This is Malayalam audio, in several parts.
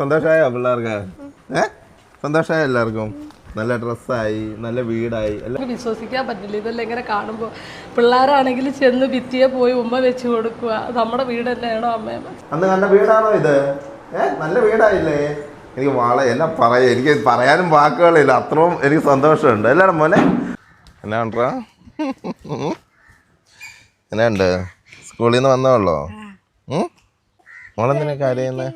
സന്തോഷമായോ പിള്ളേർക്ക്? ഏ? സന്തോഷമായോ എല്ലാവർക്കും? നല്ല ഡ്രസ്സായി നല്ല വീടായി എല്ലാം വിശ്വസിക്കാൻ പറ്റില്ല. ഇതെല്ലാം ഇങ്ങനെ കാണുമ്പോൾ പിള്ളേരാണെങ്കിൽ ചെന്ന് ഭിത്തിയെ പോയി ഉമ്മ വെച്ച് കൊടുക്കുക. നമ്മുടെ വീട് തന്നെയാണോ അമ്മ അന്ന് നല്ല വീടാണോ ഇത്? ഏ? നല്ല വീടായില്ലേ? എനിക്ക് വാള എല്ലാം പറയാം. എനിക്ക് പറയാനും വാക്കുകളില്ല. അത്രയും എനിക്ക് സന്തോഷമുണ്ട്. എല്ലാവരും മോനെ? എന്നാ ഉണ്ടാ? എന്നാണ്ട് സ്കൂളിൽ നിന്ന് വന്നോളോ മോളെന്തിനാ കരയുന്നേ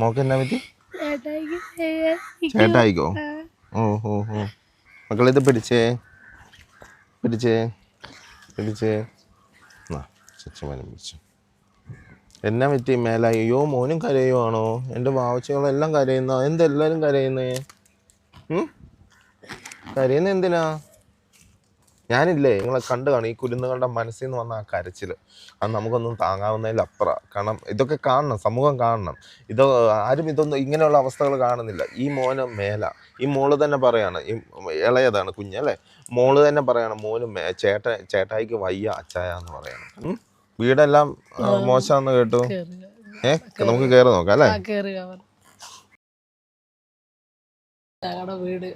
മോക്ക് എന്നാ പറ്റി? ചേട്ടായിക്കോ ഓ ഹോ ഹോ. മക്കളിത് പിടിച്ചേ. പിടിച്ചേ. പിടിച്ചേ. എന്നാ ചച്ചുമനം പിടിച്ചു. എന്നാ പറ്റി മേലായി? അയ്യോ മോനും കരയുവാണോ? എന്റെ വാവച്ചകളെല്ലാം കരയുന്ന? എന്തെല്ലാരും കരയുന്നേ? കരയുന്ന എന്തിനാ? ഞാനില്ലേ നിങ്ങളെ കണ്ടു കാണും. ഈ കുരുന്നുകളുടെ മനസ്സിൽ നിന്ന് വന്ന ആ കരച്ചിൽ അത് നമുക്കൊന്നും താങ്ങാവുന്നതിലപ്പുറ കാരണം ഇതൊക്കെ കാണണം സമൂഹം കാണണം. ഇത് ആരും ഇതൊന്നും ഇങ്ങനെയുള്ള അവസ്ഥകൾ കാണുന്നില്ല. ഈ മോന് മേല. ഈ മോൾ തന്നെ പറയാണ് ഈ ഇളയതാണ് കുഞ്ഞല്ലേ മോൾ തന്നെ പറയാണ് മോന് ചേട്ട ചേട്ടായിക്ക് വയ്യ അച്ചായ എന്ന് പറയാണ് വീടെല്ലാം മോശമാന്ന് കേട്ടു? ഏ? നമുക്ക് കയറി നോക്കാം അല്ലേ? ഞങ്ങളുടെ വീട്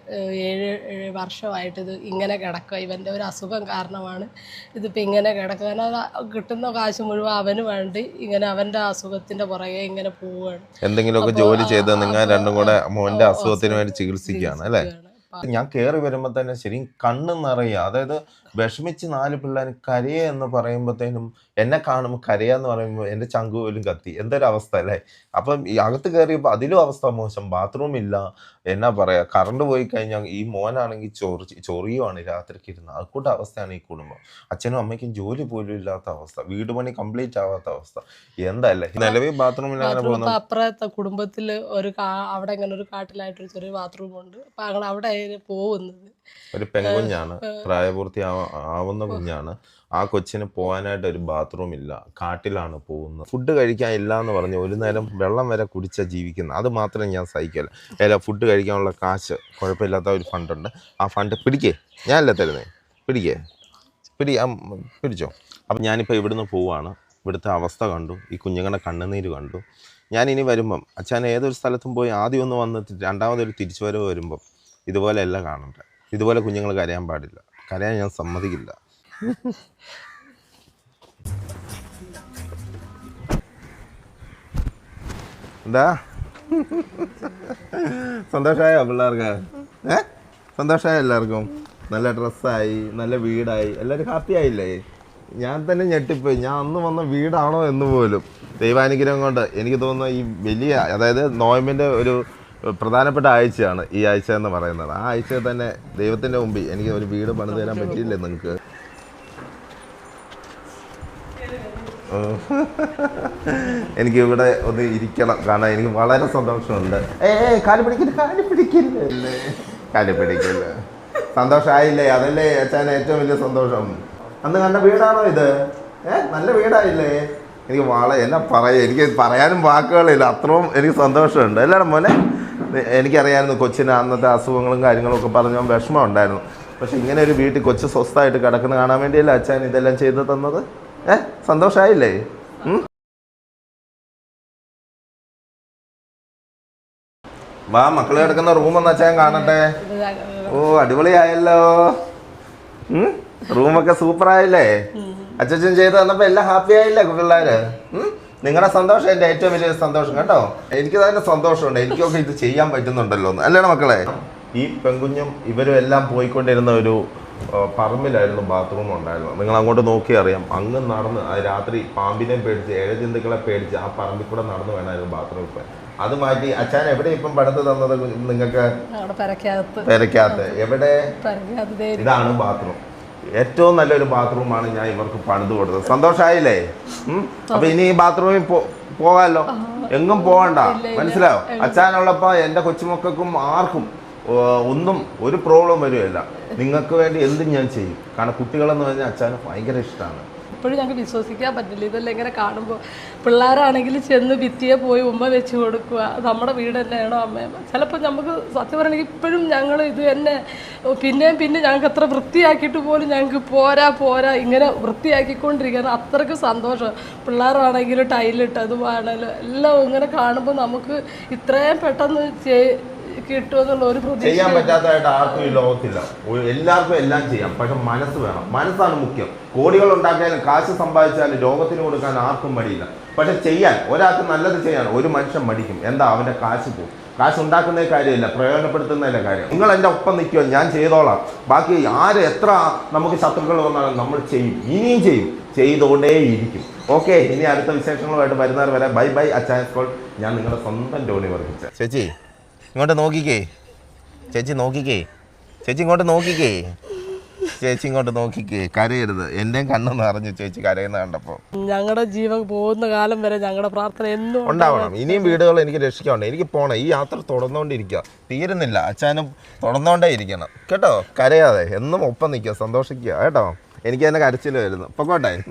ഏഴ് ഏഴ് വർഷമായിട്ട് ഇത് ഇങ്ങനെ കിടക്കുക ഇവന്റെ ഒരു അസുഖം കാരണമാണ് ഇതിപ്പോൾ ഇങ്ങനെ കിടക്കുക കാരണം കിട്ടുന്ന കാശ് മുഴുവൻ അവന് വേണ്ടി ഇങ്ങനെ അവന്റെ അസുഖത്തിന്റെ പുറകെ ഇങ്ങനെ പോവുകയാണ്. എന്തെങ്കിലുമൊക്കെ ജോലി ചെയ്ത് നിങ്ങൾ രണ്ടും കൂടെ മോന്റെ അസുഖത്തിന് വേണ്ടി ചികിത്സിക്കുകയാണ് അല്ലേ? ഞാൻ കയറി വരുമ്പോൾ തന്നെ ശരിക്കും കണ്ണ് നിറയുക അതായത് വിഷമിച്ച് നാല് പിള്ളേർ കരയ എന്ന് പറയുമ്പോഴത്തേനും എന്നെ കാണുമ്പോൾ കരയാന്ന് പറയുമ്പോൾ എന്റെ ചങ്കു പോലും കത്തി. എന്തൊരു അവസ്ഥ അല്ലേ? അപ്പം ഈ അകത്ത് കയറിയപ്പോൾ അതിലും അവസ്ഥ മോശം. ബാത്റൂം ഇല്ല. എന്നാ പറയുക കറണ്ട് പോയി കഴിഞ്ഞാൽ ഈ മോനാണെങ്കിൽ ചൊറി ചൊറിയുവാണ് രാത്രിക്ക് ഇരുന്ന്. അതുകൂട്ട അവസ്ഥയാണ് ഈ കുടുംബം. അച്ഛനും അമ്മയ്ക്കും ജോലി പോലും ഇല്ലാത്ത അവസ്ഥ. വീട് പണി കംപ്ലീറ്റ് ആവാത്ത അവസ്ഥ. എന്തല്ലേ നിലവിൽ ബാത്റൂമിൽ അങ്ങനെ പോകുന്നു അപ്പുറത്തെ കുടുംബത്തിൽ ഒരു അവിടെ ഇങ്ങനെ ഒരു കാട്ടിലായിട്ടൊരു ചെറിയ ബാത്റൂം ഉണ്ട് അപ്പം അവിടെ പോകുന്നത്. ഒരു പെൺകുഞ്ഞാണ് പ്രായപൂർത്തി ആവ- ആവുന്ന കുഞ്ഞാണ്. ആ കൊച്ചിന് പോകാനായിട്ട് ഒരു ബാത്റൂം ഇല്ല. കാട്ടിലാണ് പോകുന്നത്. ഫുഡ് കഴിക്കാൻ ഇല്ല എന്ന് പറഞ്ഞ് ഒരു നേരം വെള്ളം വരെ കുടിച്ച ജീവിക്കുന്നത് അത് മാത്രമേ ഞാൻ സഹിക്കില്ല അല്ല ഫുഡ് കഴിക്കാനുള്ള കാശ് കുഴപ്പമില്ലാത്ത ഒരു ഫണ്ടുണ്ട് ആ ഫണ്ട് പിടിക്കേ. ഞാനല്ല തരുന്നേ? പിടിക്കേ. പിടി പിടിച്ചോ. അപ്പം ഞാനിപ്പോൾ ഇവിടുന്ന് പോവാണ്. ഇവിടുത്തെ അവസ്ഥ കണ്ടു. ഈ കുഞ്ഞുങ്ങളുടെ കണ്ണുനീര് കണ്ടു. ഞാൻ ഇനി വരുമ്പം അച്ഛൻ ഏതൊരു സ്ഥലത്തും പോയി ആദ്യം ഒന്ന് വന്ന് രണ്ടാമതൊരു തിരിച്ചുവരവ് വരുമ്പം ഇതുപോലെയല്ല കാണണ്ട? ഇതുപോലെ കുഞ്ഞുങ്ങൾ കരയാൻ പാടില്ല. കരയാൻ ഞാൻ സമ്മതിക്കില്ല. എന്താ? സന്തോഷമായോ പിള്ളേർക്ക്? ഏ? സന്തോഷമായോ എല്ലാവർക്കും? നല്ല ഡ്രസ്സായി നല്ല വീടായി. എല്ലാവരും ഹാപ്പി ആയില്ലേ? ഞാൻ തന്നെ ഞെട്ടിപ്പോയി. ഞാൻ അന്ന് വന്ന വീടാണോ എന്ന് പോലും ദൈവാനുഗ്രഹം കൊണ്ട് എനിക്ക് തോന്നുന്നു ഈ വലിയ അതായത് നോയമ്പിന്റെ ഒരു പ്രധാനപ്പെട്ട ആഴ്ചയാണ് ഈ ആഴ്ച എന്ന് പറയുന്നത്. ആ ആഴ്ച തന്നെ ദൈവത്തിന്റെ മുമ്പിൽ എനിക്ക് ഒരു വീട് പണിത് തരാൻ പറ്റിയില്ലേ നിങ്ങൾക്ക്? എനിക്ക് ഇവിടെ ഒന്ന് ഇരിക്കണം. കാരണം എനിക്ക് വളരെ സന്തോഷമുണ്ട്. ഏ കാൽ പിടിക്കില്ല കാൽ പിടിക്കില്ല കാൽ പിടിക്കില്ല സന്തോഷമായില്ലേ അതല്ലേ അച്ഛൻ ഏറ്റവും വലിയ സന്തോഷം. അന്ന് കണ്ട വീടാണോ ഇത്? ഏ നല്ല വീടായില്ലേ? എനിക്ക് വള എന്നാ പറയാ എനിക്ക് പറയാനും വാക്കുകളില്ല. അത്രയും എനിക്ക് സന്തോഷമുണ്ട്. എല്ലാവരും മോനെ? എനിക്കറിയായിരുന്നു കൊച്ചിന് അന്നത്തെ അസുഖങ്ങളും കാര്യങ്ങളും ഒക്കെ പറഞ്ഞ വിഷമം ഉണ്ടായിരുന്നു പക്ഷെ ഇങ്ങനെ ഒരു വീട്ടിൽ കൊച്ചു സ്വസ്ഥമായിട്ട് കിടക്കുന്ന കാണാൻ വേണ്ടിയല്ലേ അച്ഛൻ ഇതെല്ലാം ചെയ്തു തന്നത്? ഏ? സന്തോഷമായില്ലേ വാ മക്കൾ കിടക്കുന്ന റൂം ഒന്ന് അച്ഛൻ കാണട്ടെ. ഓ അടിപൊളിയായല്ലോ. ആയല്ലോ റൂമൊക്കെ സൂപ്പർ ആയില്ലേ? അച്ഛൻ ചെയ്തു തന്നപ്പോ എല്ലാം ഹാപ്പി ആയില്ലേ പിള്ളേര് ഉം? നിങ്ങളുടെ സന്തോഷം എന്റെ ഏറ്റവും വലിയ സന്തോഷം കേട്ടോ എനിക്ക് തന്നെ സന്തോഷമുണ്ട്. എനിക്കൊക്കെ ഇത് ചെയ്യാൻ പറ്റുന്നുണ്ടല്ലോ അല്ലേ അല്ലേടാ മക്കളെ? ഈ പെൺകുഞ്ഞും ഇവരും എല്ലാം പോയിക്കൊണ്ടിരുന്ന ഒരു പറമ്പിലായിരുന്നു ബാത്റൂം ഉണ്ടായിരുന്നു നിങ്ങൾ അങ്ങോട്ട് നോക്കി അറിയാം. അങ്ങ് നടന്ന് ആ രാത്രി പാമ്പിനെ പേടിച്ച് ഏഴജന്തുക്കളെ പേടിച്ച് ആ പറമ്പിൽ കൂടെ നടന്ന് വേണമായിരുന്നു ബാത്റൂമിൽ പോയി അത് മാറ്റി അച്ഛൻ എവിടെ ഇപ്പം പടുത്ത് തന്നത് നിങ്ങൾക്ക്? പെരക്കകത്ത്. എവിടെ? ഇതാണ് ബാത്റൂം ഏറ്റവും നല്ലൊരു ബാത്റൂമാണ് ഞാൻ ഇവർക്ക് പണിത് കൊടുത്തത്. സന്തോഷമായില്ലേ? അപ്പൊ ഇനി ഈ ബാത്റൂമിൽ പോകാമല്ലോ എങ്ങും പോകണ്ട. മനസ്സിലായോ? അച്ഛനുള്ളപ്പോ എന്റെ കൊച്ചുമക്കൾക്കും ആർക്കും ഒന്നും ഒരു പ്രോബ്ലം വരുമല്ല നിങ്ങൾക്ക് വേണ്ടി എന്തും ഞാൻ ചെയ്യും. കാരണം കുട്ടികളെന്ന് പറഞ്ഞാൽ അച്ഛന് ഭയങ്കര ഇഷ്ടമാണ്. ഇപ്പോഴും ഞങ്ങൾക്ക് വിശ്വസിക്കാൻ പറ്റില്ല. ഇതെല്ലാം ഇങ്ങനെ കാണുമ്പോൾ പിള്ളേരാണെങ്കിൽ ചെന്ന് ഭിത്തിയെ പോയി ഉമ്മ വെച്ച് കൊടുക്കുക. നമ്മുടെ വീട് തന്നെയാണോ അമ്മ ചിലപ്പോൾ നമുക്ക് സത്യം പറയണമെങ്കിൽ ഇപ്പോഴും ഞങ്ങൾ ഇത് തന്നെ പിന്നെയും പിന്നെ ഞങ്ങൾക്ക് അത്ര വൃത്തിയാക്കിയിട്ട് പോലും ഞങ്ങൾക്ക് പോരാ പോരാ ഇങ്ങനെ വൃത്തിയാക്കിക്കൊണ്ടിരിക്കുകയാണ്. അത്രയ്ക്ക് സന്തോഷം. പിള്ളേരാണെങ്കിലും ടൈലിട്ട് അതുമാണെങ്കിലും എല്ലാം ഇങ്ങനെ കാണുമ്പോൾ നമുക്ക് ഇത്രയും പെട്ടെന്ന് കിട്ടുമെന്നുള്ള ഒരു ചെയ്യാൻ പറ്റാത്തതായിട്ട് ആർക്കും ഈ ലോകത്തില്ല. എല്ലാവർക്കും എല്ലാം ചെയ്യാം. പക്ഷെ മനസ്സ് വേണം. മനസ്സാണ് മുഖ്യം. കോടികൾ ഉണ്ടാക്കിയാലും കാശ് സമ്പാദിച്ചാലും ലോകത്തിന് കൊടുക്കാൻ ആർക്കും മടിയില്ല. പക്ഷെ ചെയ്യാൻ ഒരാൾക്ക് നല്ലത് ചെയ്യാൻ ഒരു മനുഷ്യൻ മടിക്കും. എന്താ അവന്റെ കാശ് പോകും കാശ് ഉണ്ടാക്കുന്ന കാര്യമില്ല പ്രയോജനപ്പെടുത്തുന്നതിന്റെ കാര്യം. നിങ്ങൾ എന്റെ ഒപ്പം നിൽക്കുമോ ഞാൻ ചെയ്തോളാം. ബാക്കി ആര് എത്ര നമുക്ക് ശത്രുക്കൾ വന്നാലും നമ്മൾ ചെയ്യും. ഇനിയും ചെയ്യും. ചെയ്തുകൊണ്ടേയിരിക്കും. ഓക്കെ ഇനി അടുത്ത വിശേഷങ്ങളുമായിട്ട് വരുന്നവർ വരെ ബൈ ബൈ അച്ചായൻ കോൾ. ഞാൻ നിങ്ങളുടെ സ്വന്തം ടോണി വർദ്ധിച്ച. ചേച്ചി ഇങ്ങോട്ട് നോക്കിക്കേ. ചേച്ചി നോക്കിക്കേ. ചേച്ചി ഇങ്ങോട്ട് നോക്കിക്കേ. ചേച്ചി ഇങ്ങോട്ട് നോക്കിക്കേ. കരയരുത്. എന്റെ കണ്ണെന്ന് അറിഞ്ഞു ചേച്ചി കരയുന്ന കണ്ടപ്പോ. ഞങ്ങളുടെ ജീവൻ പോകുന്ന കാലം വരെ ഞങ്ങളുടെ പ്രാർത്ഥന എന്നും ഉണ്ടാവണം. ഇനിയും വീടുകൾ എനിക്ക് രക്ഷിക്കാനുണ്ട്. എനിക്ക് പോകണം ഈ യാത്ര തുടർന്നുകൊണ്ടിരിക്കുക തീരുന്നില്ല. അച്ഛനും തുടർന്നുകൊണ്ടേ ഇരിക്കണം. കേട്ടോ? കരയാതെ. എന്നും ഒപ്പം നിൽക്കുക. സന്തോഷിക്കുക. കേട്ടോ? എനിക്ക് തന്നെ കരച്ചിൽ വരുന്നു. പൊക്കോട്ടെ?